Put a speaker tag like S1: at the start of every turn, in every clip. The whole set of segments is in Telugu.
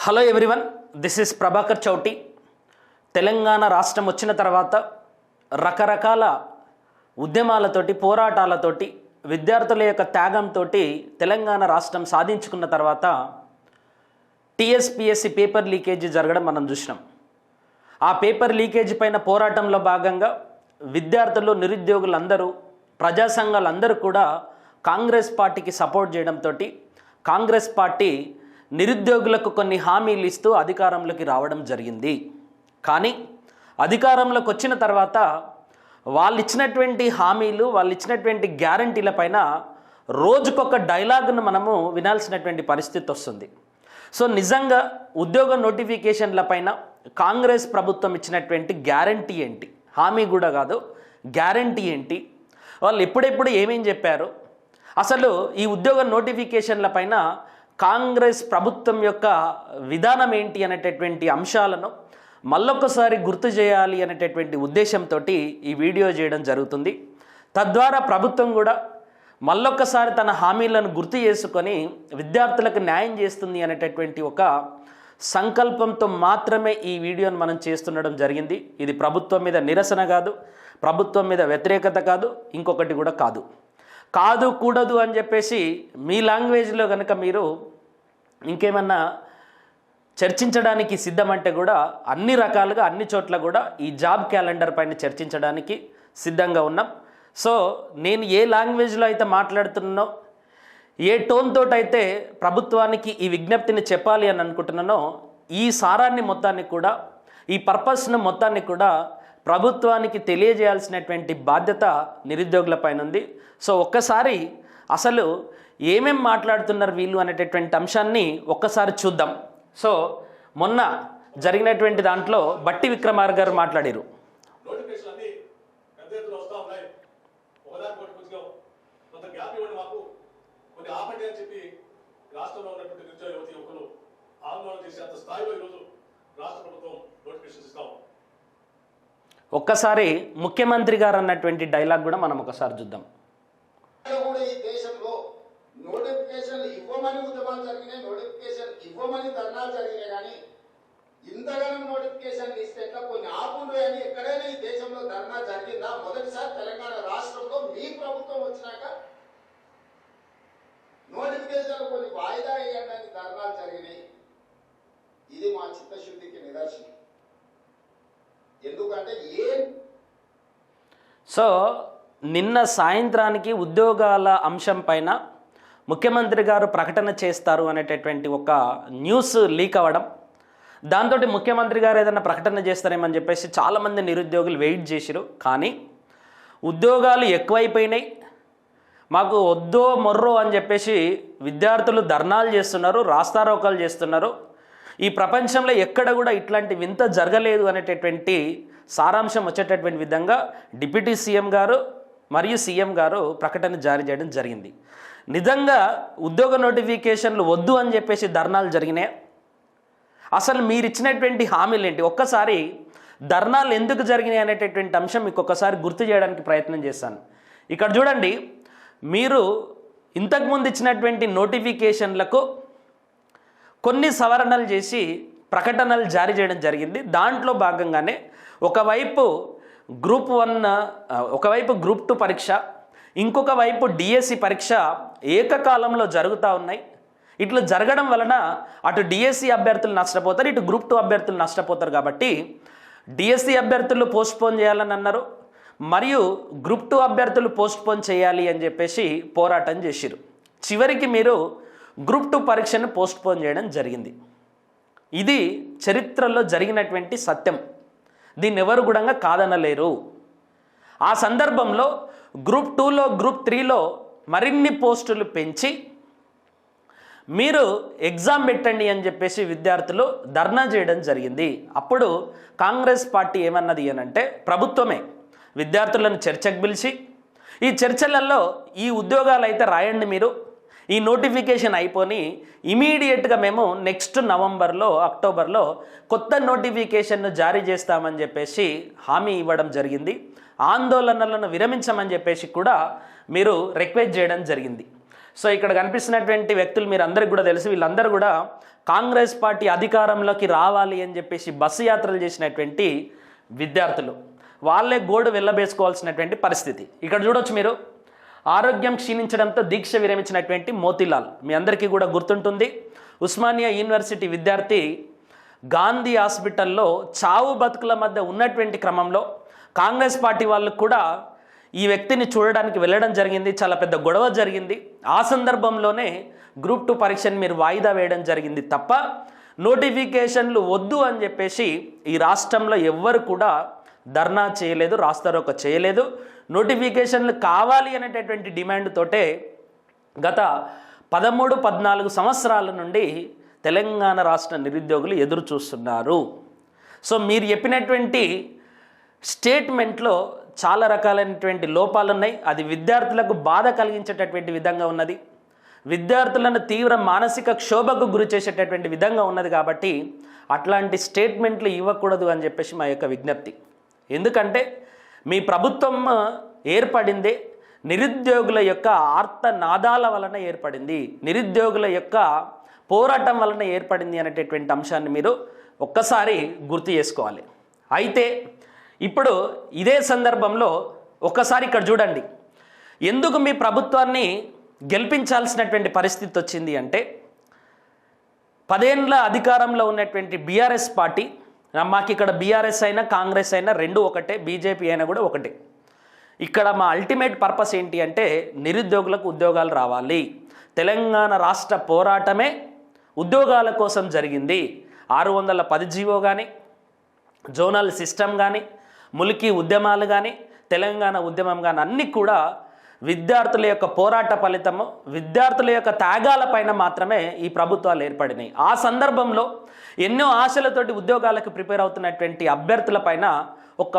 S1: Hello everyone this is Prabhakar Chouti Telangana రాష్ట్రం వచ్చిన తర్వాత రకరకాల ఉద్యమాలతోటి పోరాటాలతోటి విద్యార్థుల యొక్క త్యాగంతో తెలంగాణ రాష్ట్రం సాధించుకున్న తర్వాత టీఎస్పిఎస్సి పేపర్ లీకేజీ జరగడం మనం చూసినాం. ఆ పేపర్ లీకేజీ పైన పోరాటంలో భాగంగా విద్యార్థులు నిరుద్యోగులందరూ ప్రజా సంఘాలందరూ కూడా కాంగ్రెస్ పార్టీకి సపోర్ట్ చేయడంతో కాంగ్రెస్ పార్టీ నిరుద్యోగులకు కొన్ని హామీలు ఇస్తూ అధికారంలోకి రావడం జరిగింది. కానీ అధికారంలోకి వచ్చిన తర్వాత వాళ్ళు ఇచ్చినటువంటి హామీలు వాళ్ళు ఇచ్చినటువంటి గ్యారంటీల పైన రోజుకొక డైలాగ్ను మనము వినాల్సినటువంటి పరిస్థితి వస్తుంది. సో నిజంగా ఉద్యోగ నోటిఫికేషన్ల పైన కాంగ్రెస్ ప్రభుత్వం ఇచ్చినటువంటి గ్యారంటీ ఏంటి? హామీ కూడా కాదు గ్యారంటీ ఏంటి? వాళ్ళు ఎప్పుడెప్పుడు ఏమేం చెప్పారు? అసలు ఈ ఉద్యోగ నోటిఫికేషన్ల పైన కాంగ్రెస్ ప్రభుత్వం యొక్క విధానం ఏంటి అనేటటువంటి అంశాలను మళ్ళొక్కసారి గుర్తు చేయాలి అనేటటువంటి ఉద్దేశంతో ఈ వీడియో చేయడం జరుగుతుంది. తద్వారా ప్రభుత్వం కూడా మళ్ళొక్కసారి తన హామీలను గుర్తు చేసుకొని విద్యార్థులకు న్యాయం చేస్తుంది అనేటటువంటి ఒక సంకల్పంతో మాత్రమే ఈ వీడియోను మనం చేస్తుండడం జరిగింది. ఇది ప్రభుత్వం మీద నిరసన కాదు ప్రభుత్వం మీద వ్యతిరేకత కాదు ఇంకొకటి కూడా కాదు. కాదు కూడదు అని చెప్పేసి మీ లాంగ్వేజ్లో కనుక మీరు ఇంకేమన్నా చర్చించడానికి సిద్ధమంటే కూడా అన్ని రకాలుగా అన్ని చోట్ల కూడా ఈ జాబ్ క్యాలెండర్ పైన చర్చించడానికి సిద్ధంగా ఉన్నాం. సో నేను ఏ లాంగ్వేజ్లో అయితే మాట్లాడుతున్నానో ఏ టోన్ అయితే ప్రభుత్వానికి ఈ విజ్ఞప్తిని చెప్పాలి అని అనుకుంటున్నానో ఈ సారాన్ని మొత్తాన్ని కూడా ఈ పర్పస్ను మొత్తాన్ని కూడా ప్రభుత్వానికి తెలియజేయాల్సినటువంటి బాధ్యత నిరుద్యోగుల పైన ఉంది. సో ఒక్కసారి అసలు ఏమేం మాట్లాడుతున్నారు వీళ్ళు అనేటటువంటి అంశాన్ని ఒక్కసారి చూద్దాం. సో మొన్న జరిగినటువంటి దాంట్లో బట్టి విక్రమార్ గారు మాట్లాడారు.
S2: చెప్పి రాష్ట్రంలో ఉన్నటువంటి నిరుద్యోగ యువతి యువకులు ఆందోళన చేసేంత స్థాయిలో ఈరోజు రాష్ట్ర ప్రభుత్వం నోటిఫికేషన్ ఇస్తాం
S1: ఒక్కసారి ముఖ్యమంత్రి గారు అన్నటువంటి డైలాగ్ కూడా మనం ఒకసారి చూద్దాం
S3: ఇక్కడ కూడా ఈ దేశంలో నోటిఫికేషన్ ఇవ్వమని ఉద్యమాలు జరిగినాయి నోటిఫికేషన్ మంది ధర్నాలు జరిగినాయి కానీ ఇంతగానం నోటిఫికేషన్ ఇస్తే ఎట్లా? కొన్ని ఆపుండు అని ఎక్కడైనా ఈ దేశంలో ధర్నా జరిగిందా? మొదటిసారి తెలంగాణ రాష్ట్రంలో మీ ప్రభుత్వం వచ్చినాక నోటిఫికేషన్ కొన్ని వాయిదా వేయడానికి ధర్నాలు జరిగినాయి. ఇది మా చిత్తశుద్ధికి నిదర్శనం. ఎందుకంటే ఏం
S1: సో నిన్న సాయంత్రానికి ఉద్యోగాల అంశం పైన ముఖ్యమంత్రి గారు ప్రకటన చేస్తారు అనేటటువంటి ఒక న్యూస్ లీక్ అవ్వడం. దాంతో ముఖ్యమంత్రి గారు ఏదైనా ప్రకటన చేస్తారేమని చెప్పేసి చాలామంది నిరుద్యోగులు వెయిట్ చేసిరు. కానీ ఉద్యోగాలు ఎక్కువైపోయినాయి. మాకు వద్దో మొర్రో అని చెప్పేసి విద్యార్థులు ధర్నాలు చేస్తున్నారు రాస్తారోకాలు చేస్తున్నారు. ఈ ప్రపంచంలో ఎక్కడ కూడా ఇట్లాంటి వింత జరగలేదు అనేటటువంటి సారాంశం వచ్చేటటువంటి విధంగా డిప్యూటీ సీఎం గారు మరియు సీఎం గారు ప్రకటన జారీ చేయడం జరిగింది. నిజంగా ఉద్యోగ నోటిఫికేషన్లు వద్దు అని చెప్పేసి ధర్నాలు జరిగినాయి. అసలు మీరు ఇచ్చినటువంటి హామీలు ఏంటి? ఒక్కసారి ధర్నాలు ఎందుకు జరిగినాయి అనేటటువంటి అంశం మీకు ఒకసారి గుర్తు చేయడానికి ప్రయత్నం చేశాను ఇక్కడ చూడండి మీరు ఇంతకుముందు ఇచ్చినటువంటి నోటిఫికేషన్లకు కొన్ని సవరణలు చేసి ప్రకటనలు జారీ చేయడం జరిగింది. దాంట్లో భాగంగానే ఒకవైపు గ్రూప్ వన్ ఒకవైపు గ్రూప్ టూ పరీక్ష ఇంకొక వైపు డిఎస్సి పరీక్ష ఏకకాలంలో జరుగుతూ ఉన్నాయి. ఇట్లా జరగడం వలన అటు డిఎస్సి అభ్యర్థులు నష్టపోతారు ఇటు గ్రూప్ టూ అభ్యర్థులు నష్టపోతారు కాబట్టి డిఎస్సి అభ్యర్థులు పోస్ట్పోన్ చేయాలని అన్నారు. మరియు గ్రూప్ టూ అభ్యర్థులు పోస్ట్పోన్ చేయాలి అని చెప్పేసి పోరాటం చేసిరు చివరికి మీరు గ్రూప్ టూ పరీక్షను పోస్ట్పోన్ చేయడం జరిగింది. ఇది చరిత్రలో జరిగినటువంటి సత్యం. దీన్ని ఎవరు కూడా కాదనలేరు. ఆ సందర్భంలో గ్రూప్ టూలో గ్రూప్ త్రీలో మరిన్ని పోస్టులు పెంచి మీరు ఎగ్జామ్ పెట్టండి అని చెప్పేసి విద్యార్థులు ధర్నా చేయడం జరిగింది. అప్పుడు కాంగ్రెస్ పార్టీ ఏమన్నది అని అంటే ప్రభుత్వమే విద్యార్థులను చర్చకు పిలిచి ఈ చర్చలలో ఈ ఉద్యోగాలు అయితే రాయండి మీరు ఈ నోటిఫికేషన్ అయిపోని ఇమీడియట్గా మేము నెక్స్ట్ నవంబర్లో అక్టోబర్లో కొత్త నోటిఫికేషన్ను జారీ చేస్తామని చెప్పేసి హామీ ఇవ్వడం జరిగింది. ఆందోళనలను విరమించమని చెప్పేసి కూడా మీరు రిక్వెస్ట్ చేయడం జరిగింది. సో ఇక్కడ కనిపిస్తున్నటువంటి వ్యక్తులు మీరు అందరికి కూడా తెలుసు. వీళ్ళందరూ కూడా కాంగ్రెస్ పార్టీ అధికారంలోకి రావాలి అని చెప్పేసి బస్సు యాత్రలు చేసినటువంటి విద్యార్థులు. వాళ్ళే గోడు వెళ్ళబేసుకోవాల్సినటువంటి పరిస్థితి. ఇక్కడ చూడొచ్చు మీరు. ఆరోగ్యం క్షీణించడంతో దీక్ష విరమించినటువంటి మోతీలాల్. మీ అందరికీ కూడా గుర్తుంటుంది. ఉస్మానియా యూనివర్సిటీ విద్యార్థి గాంధీ హాస్పిటల్లో చావు బతుకుల మధ్య ఉన్నటువంటి క్రమంలో కాంగ్రెస్ పార్టీ వాళ్ళు కూడా ఈ వ్యక్తిని చూడడానికి వెళ్ళడం జరిగింది. చాలా పెద్ద గొడవ జరిగింది. ఆ సందర్భంలోనే గ్రూప్ టూ పరీక్షను మీరు వాయిదా వేయడం జరిగింది తప్ప నోటిఫికేషన్లు వద్దు అని చెప్పేసి ఈ రాష్ట్రంలో ఎవ్వరు కూడా ధర్నా చేయలేదు రాస్తారోక చేయలేదు. నోటిఫికేషన్లు కావాలి అనేటటువంటి డిమాండ్ తోటే గత పదమూడు పద్నాలుగు సంవత్సరాల నుండి తెలంగాణ రాష్ట్ర నిరుద్యోగులు ఎదురు చూస్తున్నారు సో మీరు చెప్పినటువంటి స్టేట్మెంట్లో చాలా రకాలైనటువంటి లోపాలు ఉన్నాయి అది విద్యార్థులకు బాధ కలిగించేటటువంటి విధంగా ఉన్నది. విద్యార్థులను తీవ్ర మానసిక క్షోభకు గురి చేసేటటువంటి విధంగా ఉన్నది కాబట్టి అట్లాంటి స్టేట్మెంట్లు ఇవ్వకూడదు అని చెప్పేసి మా యొక్క విజ్ఞప్తి. ఎందుకంటే మీ ప్రభుత్వం ఏర్పడిందే నిరుద్యోగుల యొక్క ఆర్తనాదాల వలన ఏర్పడింది. నిరుద్యోగుల యొక్క పోరాటం వలన ఏర్పడింది అనేటటువంటి అంశాన్ని మీరు ఒక్కసారి గుర్తు చేసుకోవాలి. అయితే ఇప్పుడు ఇదే సందర్భంలో ఒక్కసారి ఇక్కడ చూడండి. ఎందుకు మీ ప్రభుత్వాన్ని గెలిపించాల్సినటువంటి పరిస్థితి వచ్చింది అంటే పదేండ్ల అధికారంలో ఉన్నటువంటి బీఆర్ఎస్ పార్టీ మాకు ఇక్కడ బీఆర్ఎస్ అయినా కాంగ్రెస్ అయినా రెండు ఒకటే బీజేపీ అయినా కూడా ఒకటే. ఇక్కడ మా అల్టిమేట్ పర్పస్ ఏంటి అంటే నిరుద్యోగులకు ఉద్యోగాలు రావాలి. తెలంగాణ రాష్ట్ర పోరాటమే ఉద్యోగాల కోసం జరిగింది. ఆరు వందల పది జీవో కానీ జోనల్ సిస్టమ్ కానీ ములికి ఉద్యమాలు కానీ తెలంగాణ ఉద్యమం కానీ అన్నీ కూడా విద్యార్థుల యొక్క పోరాట ఫలితము విద్యార్థుల యొక్క త్యాగాల పైన మాత్రమే ఈ ప్రభుత్వాలు ఏర్పడినాయి. ఆ సందర్భంలో ఎన్నో ఆశలతోటి ఉద్యోగాలకు ప్రిపేర్ అవుతున్నటువంటి అభ్యర్థుల పైన ఒక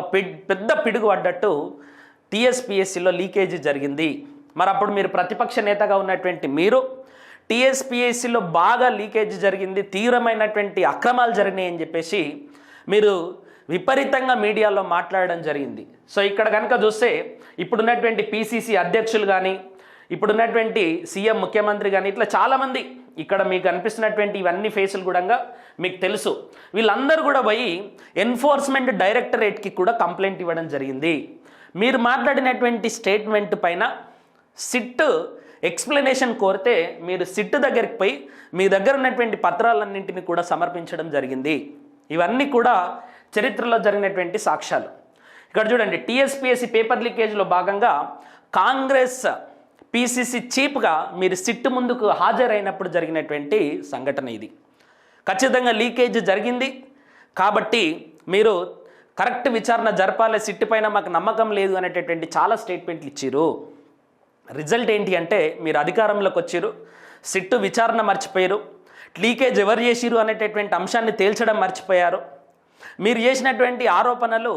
S1: పెద్ద పిడుగు పడ్డట్టు టీఎస్పిఎస్సిలో లీకేజీ జరిగింది. మరి అప్పుడు మీరు ప్రతిపక్ష నేతగా ఉన్నటువంటి మీరు టీఎస్పిఎస్సిలో బాగా లీకేజ్ జరిగింది తీవ్రమైనటువంటి అక్రమాలు జరిగినాయి అని చెప్పేసి మీరు విపరీతంగా మీడియాలో మాట్లాడడం జరిగింది. సో ఇక్కడ కనుక చూస్తే ఇప్పుడున్నటువంటి పిసిసి అధ్యక్షులు కానీ ఇప్పుడున్నటువంటి సీఎం ముఖ్యమంత్రి కానీ ఇట్లా చాలామంది ఇక్కడ మీకు అనిపిస్తున్నటువంటి ఇవన్నీ ఫేసులు కూడా మీకు తెలుసు. వీళ్ళందరూ కూడా పోయి ఎన్ఫోర్స్మెంట్ డైరెక్టరేట్కి కూడా కంప్లైంట్ ఇవ్వడం జరిగింది. మీరు మాట్లాడినటువంటి స్టేట్మెంట్ పైన సిట్ ఎక్స్ప్లెనేషన్ కోరితే మీరు సిట్ దగ్గరికి పోయి మీ దగ్గర ఉన్నటువంటి పత్రాలన్నింటినీ కూడా సమర్పించడం జరిగింది. ఇవన్నీ కూడా చరిత్రలో జరిగినటువంటి సాక్ష్యాలు. ఇక్కడ చూడండి టీఎస్పీఎస్సీ పేపర్ లీకేజ్లో భాగంగా కాంగ్రెస్ పీసీసీ చీఫ్గా మీరు సిట్టు ముందుకు హాజరైనప్పుడు జరిగినటువంటి సంఘటన ఇది. ఖచ్చితంగా లీకేజ్ జరిగింది. కాబట్టి మీరు కరెక్ట్ విచారణ జరపాలి సిట్టు పైన మాకు నమ్మకం లేదు అనేటటువంటి చాలా స్టేట్మెంట్లు ఇచ్చారు రిజల్ట్ ఏంటి అంటే మీరు అధికారంలోకి వచ్చారు సిట్టు విచారణ మర్చిపోయారు లీకేజ్ ఎవరు చేసిరు అనేటటువంటి అంశాన్ని తేల్చడం మర్చిపోయారు. మీరు చేసినటువంటి ఆరోపణలు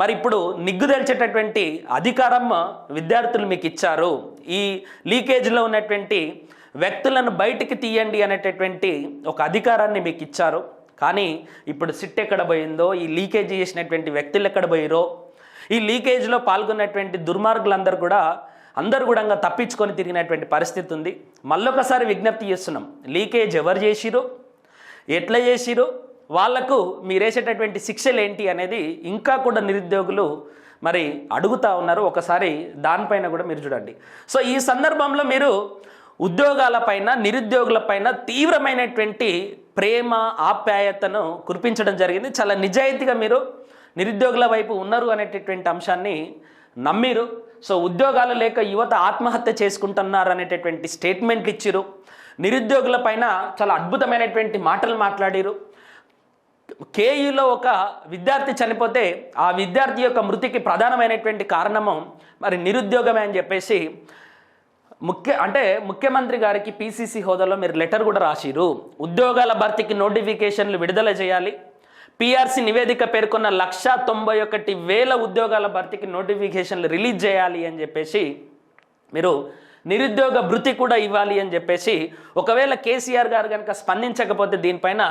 S1: మరి ఇప్పుడు నిగ్గుదేల్చేటటువంటి అధికారం విద్యార్థులు మీకు ఇచ్చారు. ఈ లీకేజ్లో ఉన్నటువంటి వ్యక్తులను బయటికి తీయండి అనేటటువంటి ఒక అధికారాన్ని మీకు ఇచ్చారు. కానీ ఇప్పుడు సిట్ ఎక్కడ పోయిందో ఈ లీకేజ్ చేసినటువంటి వ్యక్తులు ఎక్కడ పోయిరో ఈ లీకేజ్లో పాల్గొన్నటువంటి దుర్మార్గులందరూ కూడా అందరు కూడా తప్పించుకొని తిరిగినటువంటి పరిస్థితి ఉంది. మళ్ళొకసారి విజ్ఞప్తి చేస్తున్నాం. లీకేజ్ ఎవరు చేసిరో ఎట్లా చేసిరో వాళ్ళకు మీరేసేటటువంటి శిక్షలు ఏంటి అనేది ఇంకా కూడా నిరుద్యోగులు మరి అడుగుతా ఉన్నారు. ఒకసారి దానిపైన కూడా మీరు చూడండి. సో ఈ సందర్భంలో మీరు ఉద్యోగాలపైన నిరుద్యోగులపైన తీవ్రమైనటువంటి ప్రేమ ఆప్యాయతను కురిపించడం జరిగింది. చాలా నిజాయితీగా మీరు నిరుద్యోగుల వైపు ఉన్నారు అనేటటువంటి అంశాన్ని నమ్మిరు. సో ఉద్యోగాలు లేక యువత ఆత్మహత్య చేసుకుంటున్నారు అనేటటువంటి స్టేట్మెంట్లు ఇచ్చిరు. నిరుద్యోగుల పైన చాలా అద్భుతమైనటువంటి మాటలు మాట్లాడిరు. కేయూలో ఒక విద్యార్థి చనిపోతే ఆ విద్యార్థి యొక్క మృతికి ప్రధానమైనటువంటి కారణము మరి నిరుద్యోగమే అని చెప్పేసి ముఖ్య అంటే ముఖ్యమంత్రి గారికి పీసీసీ హోదాలో మీరు లెటర్ కూడా రాసిరు. ఉద్యోగాల భర్తీకి నోటిఫికేషన్లు విడుదల చేయాలి. పిఆర్సీ నివేదిక పేర్కొన్న లక్ష తొంభై ఒకటి వేల ఉద్యోగాల భర్తీకి నోటిఫికేషన్లు రిలీజ్ చేయాలి అని చెప్పేసి మీరు నిరుద్యోగ భృతి కూడా ఇవ్వాలి అని చెప్పేసి ఒకవేళ కేసీఆర్ గారు కనుక స్పందించకపోతే దీనిపైన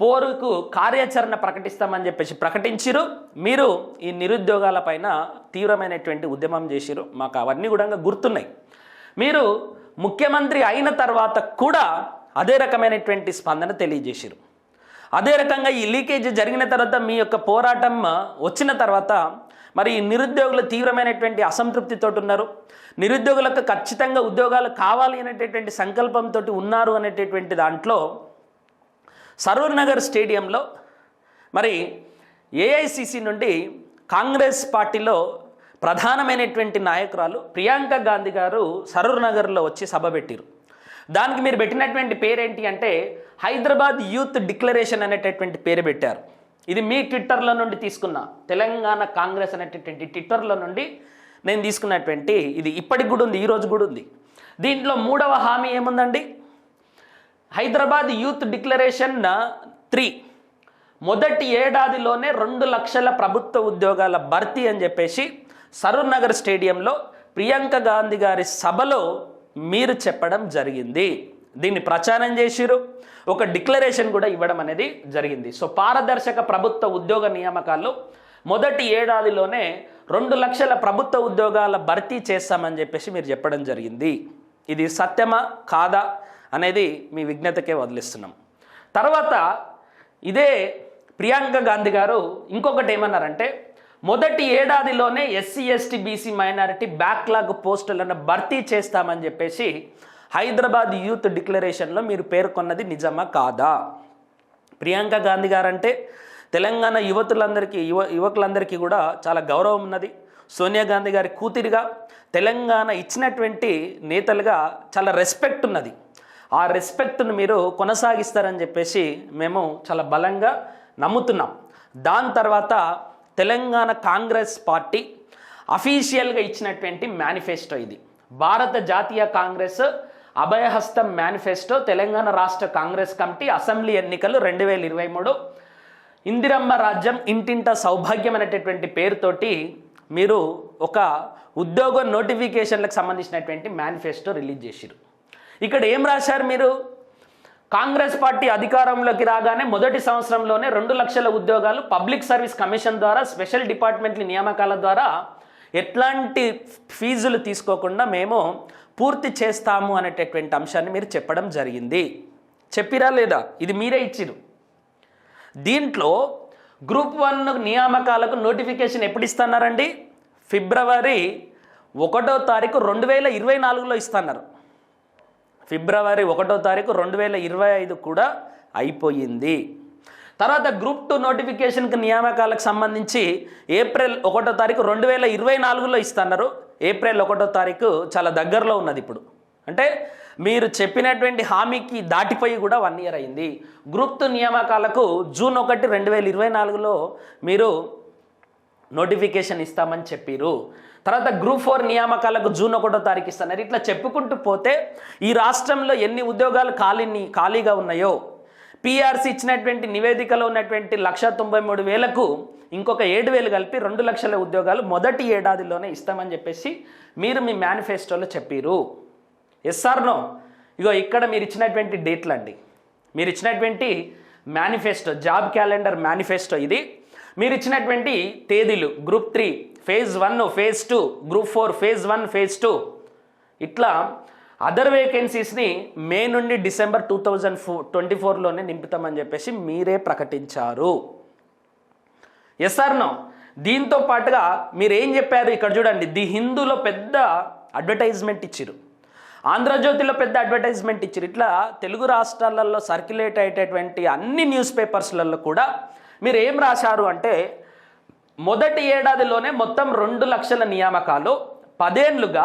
S1: పోరుకు కార్యాచరణ ప్రకటిస్తామని చెప్పేసి ప్రకటించిరు. మీరు ఈ నిరుద్యోగాల పైన తీవ్రమైనటువంటి ఉద్యమం చేసిరు. మాకు అవన్నీ కూడా గుర్తున్నాయి. మీరు ముఖ్యమంత్రి అయిన తర్వాత కూడా అదే రకమైనటువంటి స్పందన తెలియజేశారు అదే రకంగా ఈ లీకేజ్ జరిగిన తర్వాత మీ యొక్క పోరాటం వచ్చిన తర్వాత మరి ఈ నిరుద్యోగులు తీవ్రమైనటువంటి అసంతృప్తితో ఉన్నారు. నిరుద్యోగులకు ఖచ్చితంగా ఉద్యోగాలు కావాలి అనేటటువంటి సంకల్పంతో ఉన్నారు అనేటటువంటి దాంట్లో సరూర్ నగర్ స్టేడియంలో మరి ఏఐసిసి నుండి కాంగ్రెస్ పార్టీలో ప్రధానమైనటువంటి నాయకురాలు ప్రియాంక గాంధీ గారు సరూర్ నగర్లో వచ్చి సభ పెట్టారు. దానికి మీరు పెట్టినటువంటి పేరేంటి అంటే హైదరాబాద్ యూత్ డిక్లరేషన్ అనేటటువంటి పేరు పెట్టారు. ఇది మీ ట్విట్టర్లో నుండి తీసుకున్న తెలంగాణ కాంగ్రెస్ అనేటటువంటి ట్విట్టర్లో నుండి నేను తీసుకున్నటువంటి ఇది ఇప్పటికి కూడా ఉంది ఈరోజు కూడా ఉంది. దీంట్లో మూడవ హామీ ఏముందండి? Hyderabad youth declaration three. మొదటి ఏడాదిలోనే రెండు లక్షల ప్రభుత్వ ఉద్యోగాల భర్తీ అని చెప్పేసి సరూర్ నగర్ స్టేడియంలో ప్రియాంక గాంధీ గారి సభలో మీరు చెప్పడం జరిగింది. దీన్ని ప్రచారం చేసిరు ఒక డిక్లరేషన్ కూడా ఇవ్వడం అనేది జరిగింది. సో పారదర్శక ప్రభుత్వ ఉద్యోగ నియామకాల్లో మొదటి ఏడాదిలోనే రెండు లక్షల ప్రభుత్వ ఉద్యోగాల భర్తీ చేస్తామని చెప్పేసి మీరు చెప్పడం జరిగింది. ఇది సత్యమా? కాదా? అనేది మీ విజ్ఞతకే వదిలిస్తున్నాం. తర్వాత ఇదే ప్రియాంక గాంధీ గారు ఇంకొకటి ఏమన్నారంటే మొదటి ఏడాదిలోనే SC ST BC minority backlog పోస్టులను భర్తీ చేస్తామని చెప్పేసి హైదరాబాద్ యూత్ డిక్లరేషన్లో మీరు పేర్కొన్నది నిజమా కాదా? ప్రియాంక గాంధీ గారంటే తెలంగాణ యువతులందరికీ యువ యువకులందరికీ కూడా చాలా గౌరవం ఉన్నది. సోనియా గాంధీ గారి కూతురిగా తెలంగాణ ఇచ్చినటువంటి నేతలుగా చాలా రెస్పెక్ట్ ఉన్నది. ఆ రెస్పెక్ట్ను మీరు కొనసాగిస్తారని చెప్పేసి మేము చాలా బలంగా నమ్ముతున్నాం. దాని తర్వాత తెలంగాణ కాంగ్రెస్ పార్టీ అఫీషియల్గా ఇచ్చినటువంటి మేనిఫెస్టో ఇది. భారత జాతీయ కాంగ్రెస్ అభయహస్తం మేనిఫెస్టో తెలంగాణ రాష్ట్ర కాంగ్రెస్ కమిటీ అసెంబ్లీ ఎన్నికలు రెండు వేల ఇరవై మూడు. ఇందిరమ్మ రాజ్యం ఇంటింట సౌభాగ్యం అనేటటువంటి పేరుతోటి మీరు ఒక ఉద్యోగ నోటిఫికేషన్లకు సంబంధించినటువంటి మేనిఫెస్టో రిలీజ్ చేసిరు ఇక్కడ ఏం రాశారు మీరు? కాంగ్రెస్ పార్టీ అధికారంలోకి రాగానే మొదటి సంవత్సరంలోనే రెండు లక్షల ఉద్యోగాలు పబ్లిక్ సర్వీస్ కమిషన్ ద్వారా స్పెషల్ డిపార్ట్మెంట్ల నియామకాల ద్వారా ఎట్లాంటి ఫీజులు తీసుకోకుండా మేము పూర్తి చేస్తాము అనేటటువంటి అంశాన్ని మీరు చెప్పడం జరిగింది. చెప్పిరా లేదా? ఇది మీరే ఇచ్చిరు దీంట్లో గ్రూప్ వన్ నియామకాలకు నోటిఫికేషన్ ఎప్పుడు ఇస్తున్నారండి? ఫిబ్రవరి ఒకటో తారీఖు రెండు వేల ఇరవై నాలుగులో ఇస్తున్నారు. ఫిబ్రవరి ఒకటో తారీఖు రెండు వేల ఇరవై ఐదు కూడా అయిపోయింది. తర్వాత గ్రూప్ టూ నోటిఫికేషన్కి నియామకాలకు సంబంధించి ఏప్రిల్ ఒకటో తారీఖు రెండు వేల ఇరవై నాలుగులో ఇస్తున్నారు. ఏప్రిల్ ఒకటో తారీఖు చాలా దగ్గరలో ఉన్నది ఇప్పుడు. అంటే మీరు చెప్పినటువంటి హామీకి దాటిపోయి కూడా వన్ ఇయర్ అయింది. గ్రూప్ టూ నియామకాలకు జూన్ ఒకటి రెండు వేల ఇరవై నాలుగులో మీరు నోటిఫికేషన్ ఇస్తామని చెప్పిరు. తర్వాత గ్రూప్ ఫోర్ నియామకాలకు జూన్ ఒకటో తారీఖు ఇస్తున్నారు ఇట్లా చెప్పుకుంటూ పోతే ఈ రాష్ట్రంలో ఎన్ని ఉద్యోగాలు ఖాళీని ఖాళీగా ఉన్నాయో పీఆర్సీ ఇచ్చినటువంటి నివేదికలో ఉన్నటువంటి లక్ష తొంభై మూడు వేలకు ఇంకొక ఏడు వేలు కలిపి రెండు లక్షల ఉద్యోగాలు మొదటి ఏడాదిలోనే ఇస్తామని చెప్పేసి మీరు మీ మేనిఫెస్టోలో చెప్పారు ఎస్ఆర్నో ఇగో ఇక్కడ మీరు ఇచ్చినటువంటి డేట్లు అండి. మీరు ఇచ్చినటువంటి మేనిఫెస్టో జాబ్ క్యాలెండర్ మేనిఫెస్టో ఇది. మీరు ఇచ్చినటువంటి తేదీలు group three phase one phase two group four phase one phase two. ఇట్లా అదర్ వేకెన్సీస్ని మే నుండి December two thousand four twenty ఫోర్లోనే నింపుతామని చెప్పేసి మీరే ప్రకటించారు. ఎస్ఆర్నో దీంతో పాటుగా మీరు ఏం చెప్పారు ఇక్కడ చూడండి ది హిందూలో పెద్ద అడ్వర్టైజ్మెంట్ ఇచ్చారు ఆంధ్రజ్యోతిలో పెద్ద అడ్వర్టైజ్మెంట్ ఇచ్చారు ఇట్లా తెలుగు రాష్ట్రాలలో సర్క్యులేట్ అయ్యేటటువంటి అన్ని న్యూస్ పేపర్స్లలో కూడా మీరు ఏం రాశారు అంటే మొదటి ఏడాదిలోనే మొత్తం రెండు లక్షల నియామకాలు. పదేండ్లుగా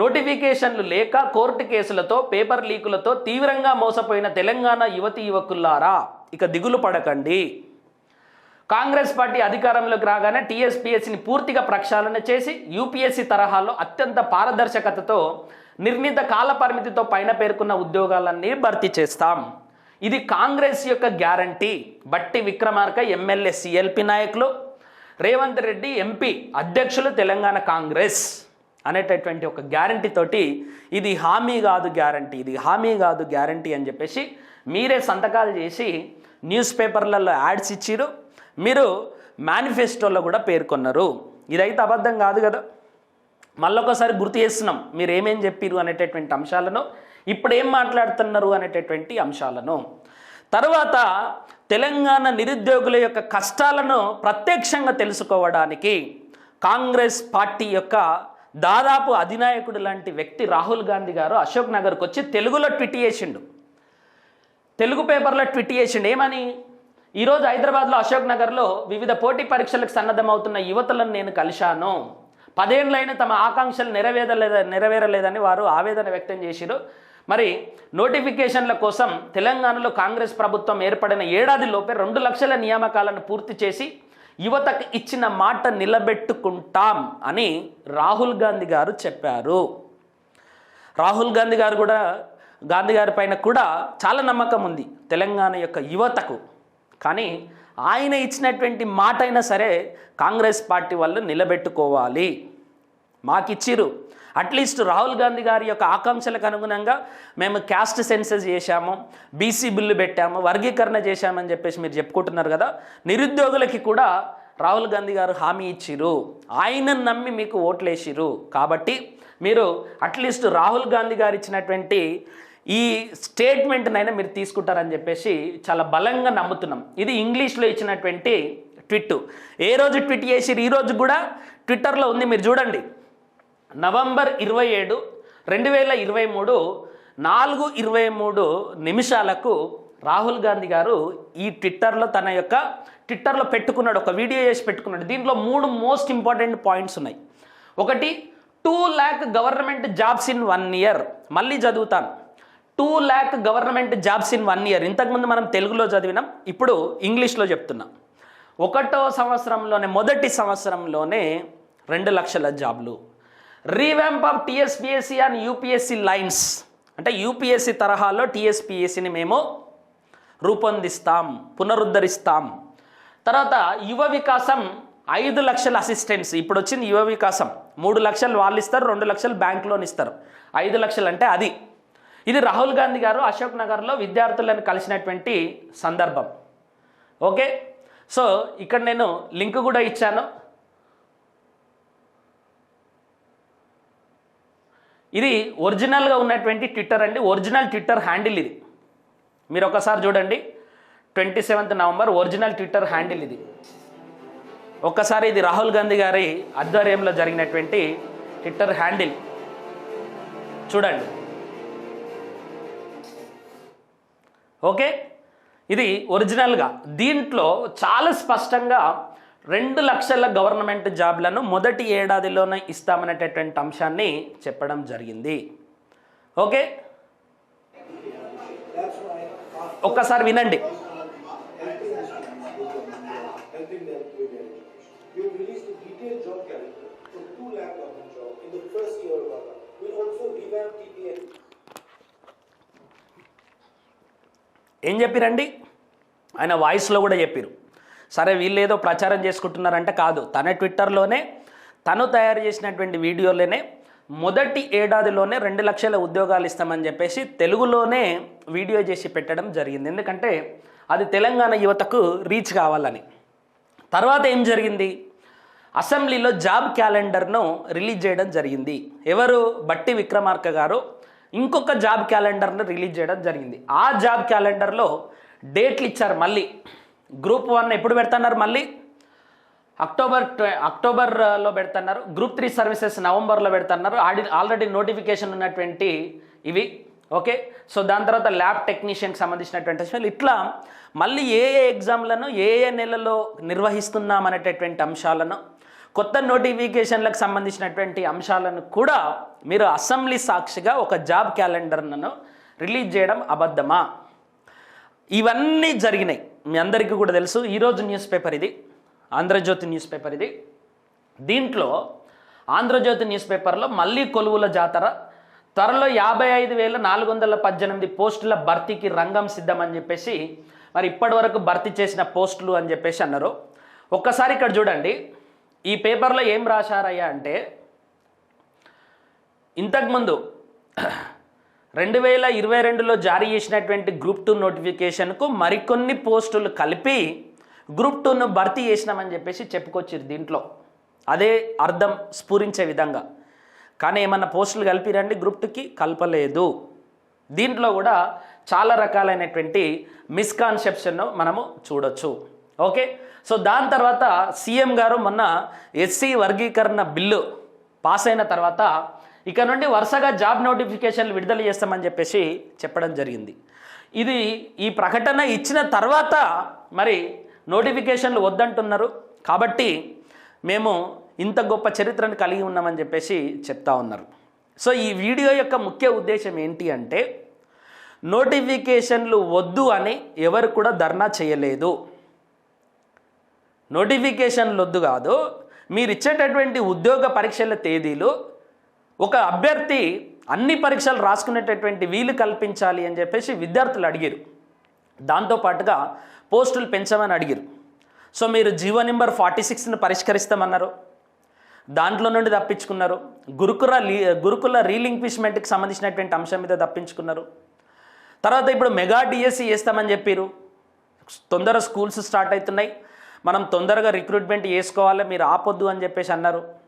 S1: నోటిఫికేషన్లు లేక కోర్టు కేసులతో పేపర్ లీకులతో తీవ్రంగా మోసపోయిన తెలంగాణ యువతి యువకులారా ఇక దిగులు పడకండి. కాంగ్రెస్ పార్టీ అధికారంలోకి రాగానే టీఎస్పీఎస్సీని పూర్తిగా ప్రక్షాళన చేసి యూపీఎస్సీ తరహాలో అత్యంత పారదర్శకతతో నిర్ణీత కాల పరిమితితో పైన పేర్కొన్న ఉద్యోగాలన్నీ భర్తీ చేస్తాం. ఇది కాంగ్రెస్ యొక్క గ్యారంటీ. బట్టి విక్రమార్క ఎమ్మెల్యే సిఎల్పి నాయకులు రేవంత్ రెడ్డి ఎంపీ అధ్యక్షులు తెలంగాణ కాంగ్రెస్ అనేటటువంటి ఒక గ్యారంటీ తోటి ఇది హామీ కాదు గ్యారంటీ ఇది హామీ కాదు గ్యారంటీ అని చెప్పేసి మీరే సంతకాలు చేసి న్యూస్ పేపర్లలో యాడ్స్ ఇచ్చిరు. మీరు మేనిఫెస్టోలో కూడా పేర్కొన్నారు. ఇదైతే అబద్ధం కాదు కదా. మళ్ళొకసారి గుర్తు చేస్తున్నాం. మీరు ఏమేం చెప్పిరు అనేటటువంటి అంశాలను. ఇప్పుడు ఏం మాట్లాడుతున్నారు అనేటటువంటి అంశాలను. తర్వాత తెలంగాణ నిరుద్యోగుల యొక్క కష్టాలను ప్రత్యక్షంగా తెలుసుకోవడానికి కాంగ్రెస్ పార్టీ యొక్క దాదాపు అధినాయకుడు లాంటి వ్యక్తి రాహుల్ గాంధీ గారు అశోక్ నగర్కి వచ్చి తెలుగులో ట్విట్ చేసిండు. తెలుగు పేపర్లో ట్విట్ చేసిండు. ఏమని? ఈరోజు హైదరాబాద్లో అశోక్ నగర్లో వివిధ పోటీ పరీక్షలకు సన్నద్ధమవుతున్న యువతలను నేను కలిశాను. పదేళ్ళైన తమ ఆకాంక్షలు నెరవేరలేద నెరవేరలేదని వారు ఆవేదన వ్యక్తం చేసిరు మరి నోటిఫికేషన్ల కోసం తెలంగాణలో కాంగ్రెస్ ప్రభుత్వం ఏర్పడిన ఏడాదిలోపే రెండు లక్షల నియామకాలను పూర్తి చేసి యువతకు ఇచ్చిన మాట నిలబెట్టుకుంటాం అని రాహుల్ గాంధీ గారు చెప్పారు. రాహుల్ గాంధీ గారు కూడా గాంధీ గారి పైన కూడా చాలా నమ్మకం ఉంది తెలంగాణ యొక్క యువతకు. కానీ ఆయన ఇచ్చినటువంటి మాట అయినా సరే కాంగ్రెస్ పార్టీ వాళ్ళు నిలబెట్టుకోవాలి. మాకిచ్చిరు అట్లీస్ట్ రాహుల్ గాంధీ గారి యొక్క ఆకాంక్షలకు అనుగుణంగా మేము క్యాస్ట్ సెన్సెస్ చేశాము బీసీ బిల్లు పెట్టాము వర్గీకరణ చేశామని చెప్పేసి మీరు చెప్పుకుంటున్నారు కదా నిరుద్యోగులకి కూడా రాహుల్ గాంధీ గారు హామీ ఇచ్చిరు. ఆయనను నమ్మి మీకు ఓట్లేసిరు. కాబట్టి మీరు అట్లీస్ట్ రాహుల్ గాంధీ గారు ఇచ్చినటువంటి ఈ స్టేట్మెంట్నైనా మీరు తీసుకుంటారని చెప్పేసి చాలా బలంగా నమ్ముతున్నాం. ఇది ఇంగ్లీష్లో ఇచ్చినటువంటి ట్విట్ ఏ రోజు ట్విట్ చేసిరు? ఈ రోజు కూడా ట్విట్టర్లో ఉంది. మీరు చూడండి. నవంబర్ ఇరవై ఏడు రెండు వేల ఇరవై మూడు నాలుగు ఇరవై మూడు నిమిషాలకు రాహుల్ గాంధీ గారు ఈ ట్విట్టర్లో తన యొక్క ట్విట్టర్లో పెట్టుకున్నాడు ఒక వీడియో చేసి పెట్టుకున్నాడు. దీంట్లో మూడు మోస్ట్ ఇంపార్టెంట్ పాయింట్స్ ఉన్నాయి. ఒకటి two lakh government jobs in one year. మళ్ళీ చదువుతాను. Two lakh government jobs in one year. ఇంతకుముందు మనం తెలుగులో చదివినాం ఇప్పుడు ఇంగ్లీష్లో చెప్తున్నాం. ఒకటో సంవత్సరంలోనే మొదటి సంవత్సరంలోనే రెండు లక్షల జాబ్లు. Revamp of TSPSC and UPSC lines అంటే యూపీఎస్సి తరహాలో టీఎస్పిఎస్సిని మేము రూపొందిస్తాం పునరుద్ధరిస్తాం. తర్వాత యువ వికాసం ఐదు లక్షల అసిస్టెంట్స్ ఇప్పుడు వచ్చింది యువ వికాసం. మూడు లక్షలు వాళ్ళు ఇస్తారు రెండు లక్షలు బ్యాంక్ లోన్ ఇస్తారు. ఐదు లక్షలు అంటే అది. ఇది రాహుల్ గాంధీ గారు అశోక్ నగర్లో విద్యార్థులను కలిసినటువంటి సందర్భం. ఓకే? సో ఇక్కడ నేను లింక్ కూడా ఇచ్చాను. ఇది ఒరిజినల్గా ఉన్నటువంటి ట్విట్టర్ అండి. ఒరిజినల్ ట్విట్టర్ హ్యాండిల్ ఇది. మీరు ఒకసారి చూడండి. Twenty seventh November original Twitter handle ఇది. ఒక్కసారి ఇది రాహుల్ గాంధీ గారి ఆధ్వర్యంలో జరిగినటువంటి ట్విట్టర్ హ్యాండిల్. చూడండి. ఓకే? ఇది ఒరిజినల్గా. దీంట్లో చాలా స్పష్టంగా రెండు లక్షల గవర్నమెంట్ జాబ్లను మొదటి ఏడాదిలోనే ఇస్తామనేటటువంటి అంశాన్ని చెప్పడం జరిగింది. ఓకే? ఒక్కసారి వినండి. ఏం చెప్పిరండి? ఆయన వాయిస్లో కూడా చెప్పారు. సరే వీళ్ళేదో ప్రచారం చేసుకుంటున్నారంటే కాదు. తన ట్విట్టర్లోనే తను తయారు చేసినటువంటి వీడియోలోనే మొదటి ఏడాదిలోనే రెండు లక్షల ఉద్యోగాలు ఇస్తామని చెప్పేసి తెలుగులోనే వీడియో చేసి పెట్టడం జరిగింది. ఎందుకంటే అది తెలంగాణ యువతకు రీచ్ కావాలని. తర్వాత ఏం జరిగింది? అసెంబ్లీలో జాబ్ క్యాలెండర్ను రిలీజ్ చేయడం జరిగింది. ఎవరు? బట్టి విక్రమార్క గారు ఇంకొక జాబ్ క్యాలెండర్ను రిలీజ్ చేయడం జరిగింది. ఆ జాబ్ క్యాలెండర్లో డేట్లు ఇచ్చారు మళ్ళీ. గ్రూప్ వన్ ఎప్పుడు పెడుతున్నారు మళ్ళీ? అక్టోబర్ అక్టోబర్లో పెడుతున్నారు. గ్రూప్ త్రీ సర్వీసెస్ నవంబర్లో పెడుతున్నారు. ఆడి ఆల్రెడీ నోటిఫికేషన్ ఉన్నటువంటి ఇవి. ఓకే? సో దాని తర్వాత ల్యాబ్ టెక్నీషియన్కి సంబంధించినటువంటి విషయాలు. ఇట్లా మళ్ళీ ఏ ఏ ఎగ్జామ్లను ఏ ఏ నెలలో నిర్వహిస్తున్నాం అనేటటువంటి అంశాలను కొత్త నోటిఫికేషన్లకు సంబంధించినటువంటి అంశాలను కూడా మీరు అసెంబ్లీ సాక్షిగా ఒక జాబ్ క్యాలెండర్ను రిలీజ్ చేయడం అబద్ధమా? ఇవన్నీ జరిగినాయి. మీ అందరికీ కూడా తెలుసు. ఈరోజు న్యూస్ పేపర్ ఇది. ఆంధ్రజ్యోతి న్యూస్ పేపర్ ఇది. దీంట్లో ఆంధ్రజ్యోతి న్యూస్ పేపర్లో మళ్ళీ కొలువుల జాతర త్వరలో యాభై ఐదు వేల నాలుగు వందల పద్దెనిమిది పోస్టుల భర్తీకి రంగం సిద్ధమని చెప్పేసి మరి ఇప్పటి వరకు భర్తీ చేసిన పోస్టులు అని చెప్పేసి అన్నారు. ఒక్కసారి ఇక్కడ చూడండి. ఈ పేపర్లో ఏం రాశారయ్యా అంటే ఇంతకుముందు రెండు వేల ఇరవై రెండులో జారీ చేసినటువంటి గ్రూప్ టూ నోటిఫికేషన్కు మరికొన్ని పోస్టులు కలిపి గ్రూప్ టూను భర్తీ చేసినామని చెప్పేసి చెప్పుకొచ్చారు దీంట్లో. అదే అర్థం స్ఫురించే విధంగా. కానీ ఏమన్నా పోస్టులు కలిపిరండి గ్రూప్ టూకి? కలపలేదు. దీంట్లో కూడా చాలా రకాలైనటువంటి మిస్కాన్సెప్షన్ మనము చూడొచ్చు. ఓకే? సో దాని తర్వాత సీఎం గారు మొన్న ఎస్సీ వర్గీకరణ బిల్లు పాస్ అయిన తర్వాత ఇక నుండి వరుసగా జాబ్ నోటిఫికేషన్లు విడుదల చేస్తామని చెప్పేసి చెప్పడం జరిగింది. ఇది ఈ ప్రకటన ఇచ్చిన తర్వాత మరి నోటిఫికేషన్లు వద్దంటున్నారు. కాబట్టి మేము ఇంత గొప్ప చరిత్రను కలిగి ఉన్నామని చెప్పేసి చెప్తా ఉన్నారు. సో ఈ వీడియో యొక్క ముఖ్య ఉద్దేశం ఏంటి అంటే నోటిఫికేషన్లు వద్దు అని ఎవరు కూడా ధర్నా చేయలేదు. నోటిఫికేషన్లు వద్దు కాదు మీరు ఇచ్చేటటువంటి ఉద్యోగ పరీక్షల తేదీలు ఒక అభ్యర్థి అన్ని పరీక్షలు రాసుకునేటటువంటి వీలు కల్పించాలి అని చెప్పేసి విద్యార్థులు అడిగారు. దాంతోపాటుగా పోస్టులు పెంచమని అడిగారు. సో మీరు జీవో నెంబర్ ఫార్టీ సిక్స్ని పరిష్కరిస్తామన్నారు. దాంట్లో నుండి తప్పించుకున్నారు. గురుకుల లీ గురుకుల రీలింక్విష్మెంట్కి సంబంధించినటువంటి అంశం మీద తప్పించుకున్నారు. తర్వాత ఇప్పుడు మెగా డిఎస్సి చేస్తామని చెప్పారు. తొందర స్కూల్స్ స్టార్ట్ అవుతున్నాయి. మనం తొందరగా రిక్రూట్మెంట్ చేసుకోవాలి మీరు ఆపొద్దు అని చెప్పేసి అన్నారు.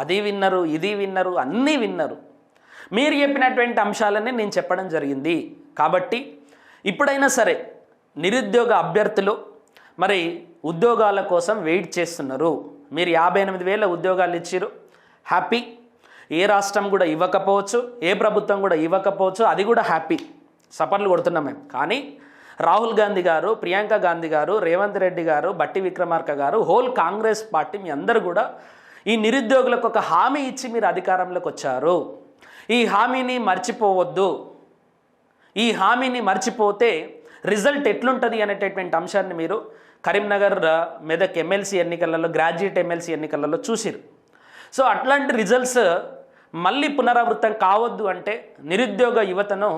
S1: అది విన్నరు ఇది విన్నరు అన్నీ విన్నరు. మీరు చెప్పినటువంటి అంశాలన్నీ నేను చెప్పడం జరిగింది. కాబట్టి ఇప్పుడైనా సరే నిరుద్యోగ అభ్యర్థులు మరి ఉద్యోగాల కోసం వెయిట్ చేస్తున్నారు. మీరు యాభై ఎనిమిది వేల ఉద్యోగాలు ఇచ్చారు హ్యాపీ. ఏ రాష్ట్రం కూడా ఇవ్వకపోవచ్చు ఏ ప్రభుత్వం కూడా ఇవ్వకపోవచ్చు అది కూడా హ్యాపీ. సపర్లు కొడుతున్నాం మేము. కానీ రాహుల్ గాంధీ గారు ప్రియాంక గాంధీ గారు రేవంత్ రెడ్డి గారు బట్టి విక్రమార్క గారు హోల్ కాంగ్రెస్ పార్టీ మీ అందరూ కూడా ఈ నిరుద్యోగులకు ఒక హామీ ఇచ్చి మీరు అధికారంలోకి వచ్చారు. ఈ హామీని మర్చిపోవద్దు. ఈ హామీని మర్చిపోతే రిజల్ట్ ఎట్లుంటుంది అనేటటువంటి అంశాన్ని మీరు కరీంనగర్ మెదక్ ఎమ్మెల్సీ ఎన్నికలలో గ్రాడ్యుయేట్ ఎమ్మెల్సీ ఎన్నికలలో చూసిరు. సో అట్లాంటి రిజల్ట్స్ మళ్ళీ పునరావృతం కావద్దు అంటే నిరుద్యోగ యువతను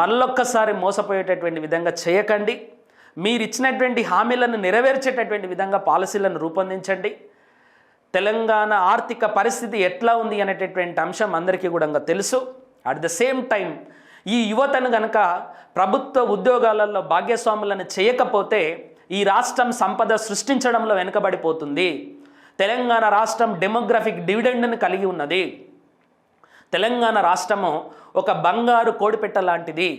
S1: మళ్ళొక్కసారి మోసపోయేటటువంటి విధంగా చేయకండి. మీరు ఇచ్చినటువంటి హామీలను నెరవేర్చేటటువంటి విధంగా పాలసీలను రూపొందించండి. తెలంగాణ ఆర్థిక పరిస్థితి ఎట్లా ఉంది అనేటటువంటి అంశం అందరికీ కూడా తెలుసు. అట్ ద సేమ్ టైం ఈ యువతను గనక ప్రభుత్వ ఉద్యోగాలలో భాగ్యస్వాములను చేయకపోతే ఈ రాష్ట్రం సంపద సృష్టించడంలో వెనుకబడిపోతుంది. తెలంగాణ రాష్ట్రం డెమోగ్రఫిక్ డివిడెండ్ను కలిగి ఉన్నది. తెలంగాణ రాష్ట్రము ఒక బంగారు కోడిపెట్ట లాంటిది.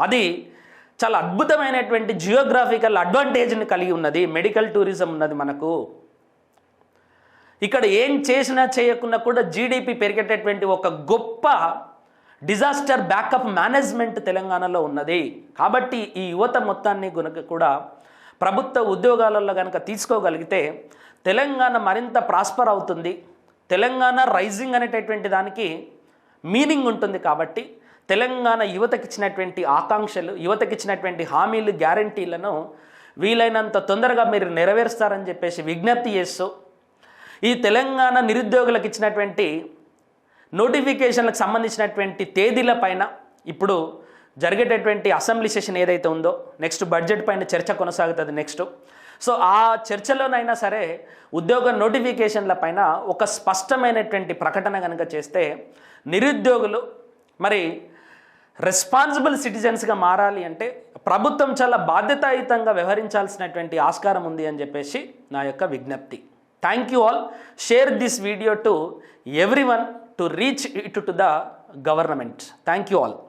S1: అది చాలా అద్భుతమైనటువంటి జియోగ్రాఫికల్ అడ్వాంటేజ్ని కలిగి ఉన్నది. మెడికల్ టూరిజం ఉన్నది మనకు. ఇక్కడ ఏం చేసినా చేయకున్నా కూడా జీడిపి పెరిగేటటువంటి ఒక గొప్ప డిజాస్టర్ బ్యాకప్ మేనేజ్మెంట్ తెలంగాణలో ఉన్నది. కాబట్టి ఈ యువత మొత్తాన్ని గునక కూడా ప్రభుత్వ ఉద్యోగాలలో కనుక తీసుకోగలిగితే తెలంగాణ మరింత ప్రాస్పర్ అవుతుంది. తెలంగాణ రైజింగ్ అనేటటువంటి దానికి మీనింగ్ ఉంటుంది కాబట్టి తెలంగాణ యువతకి ఇచ్చినటువంటి ఆకాంక్షలు యువతకి ఇచ్చినటువంటి హామీలు గ్యారంటీలను వీలైనంత తొందరగా మీరు నెరవేరుస్తారని చెప్పేసి విజ్ఞప్తి చేస్తూ ఈ తెలంగాణ నిరుద్యోగులకు ఇచ్చినటువంటి నోటిఫికేషన్లకు సంబంధించినటువంటి తేదీల పైన ఇప్పుడు జరిగేటటువంటి అసెంబ్లీ సెషన్ ఏదైతే ఉందో నెక్స్ట్ బడ్జెట్ పైన చర్చ కొనసాగుతుంది నెక్స్ట్ సో ఆ చర్చలోనైనా సరే ఉద్యోగ నోటిఫికేషన్ల పైన ఒక స్పష్టమైనటువంటి ప్రకటన కనుక చేస్తే నిరుద్యోగులు మరి రెస్పాన్సిబుల్ సిటిజన్స్గా మారాలి అంటే ప్రభుత్వం చాలా బాధ్యతాయుతంగా వ్యవహరించాల్సినటువంటి ఆస్కారం ఉంది అని చెప్పేసి నా యొక్క విజ్ఞప్తి. Thank you all. Share this video to everyone to reach it to the government. Thank you all.